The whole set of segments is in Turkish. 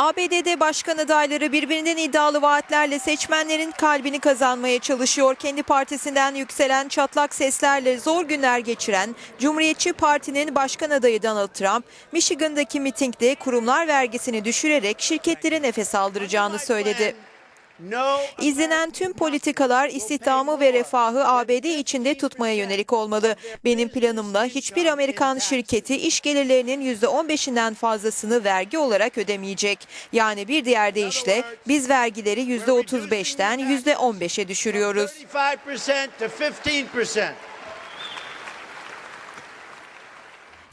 ABD'de başkan adayları birbirinden iddialı vaatlerle seçmenlerin kalbini kazanmaya çalışıyor. Kendi partisinden yükselen çatlak seslerle zor günler geçiren Cumhuriyetçi Parti'nin başkan adayı Donald Trump, Michigan'daki mitingde kurumlar vergisini düşürerek şirketlere nefes aldıracağını söyledi. İzlenen tüm politikalar istihdamı ve refahı ABD içinde tutmaya yönelik olmalı. Benim planımla hiçbir Amerikan şirketi iş gelirlerinin %15'inden fazlasını vergi olarak ödemeyecek. Yani bir diğer deyişle biz vergileri %35'ten %15'e düşürüyoruz.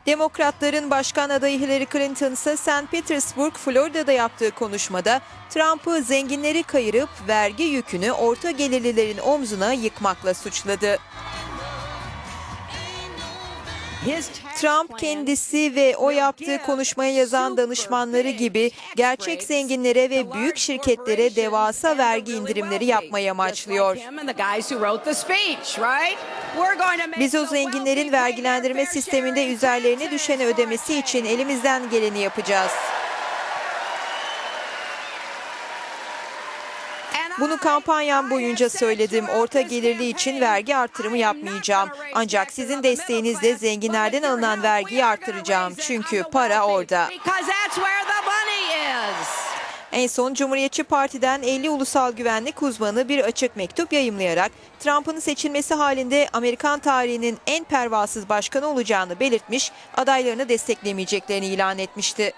Demokratların başkan adayı Hillary Clinton ise St. Petersburg, Florida'da yaptığı konuşmada Trump'ı zenginleri kayırıp vergi yükünü orta gelirlilerin omzuna yıkmakla suçladı. Trump kendisi ve o yaptığı konuşmaya yazan danışmanları gibi gerçek zenginlere ve büyük şirketlere devasa vergi indirimleri yapmayı amaçlıyor. Biz o zenginlerin vergilendirme sisteminde üzerlerine düşeni ödemesi için elimizden geleni yapacağız. Bunu kampanyam boyunca söyledim. Orta gelirli için vergi artırımı yapmayacağım. Ancak sizin desteğinizle zenginlerden alınan vergiyi artıracağım. Çünkü para orada. En son Cumhuriyetçi Parti'den 50 ulusal güvenlik uzmanı bir açık mektup yayımlayarak Trump'ın seçilmesi halinde Amerikan tarihinin en pervasız başkanı olacağını belirtmiş, adaylarını desteklemeyeceklerini ilan etmişti.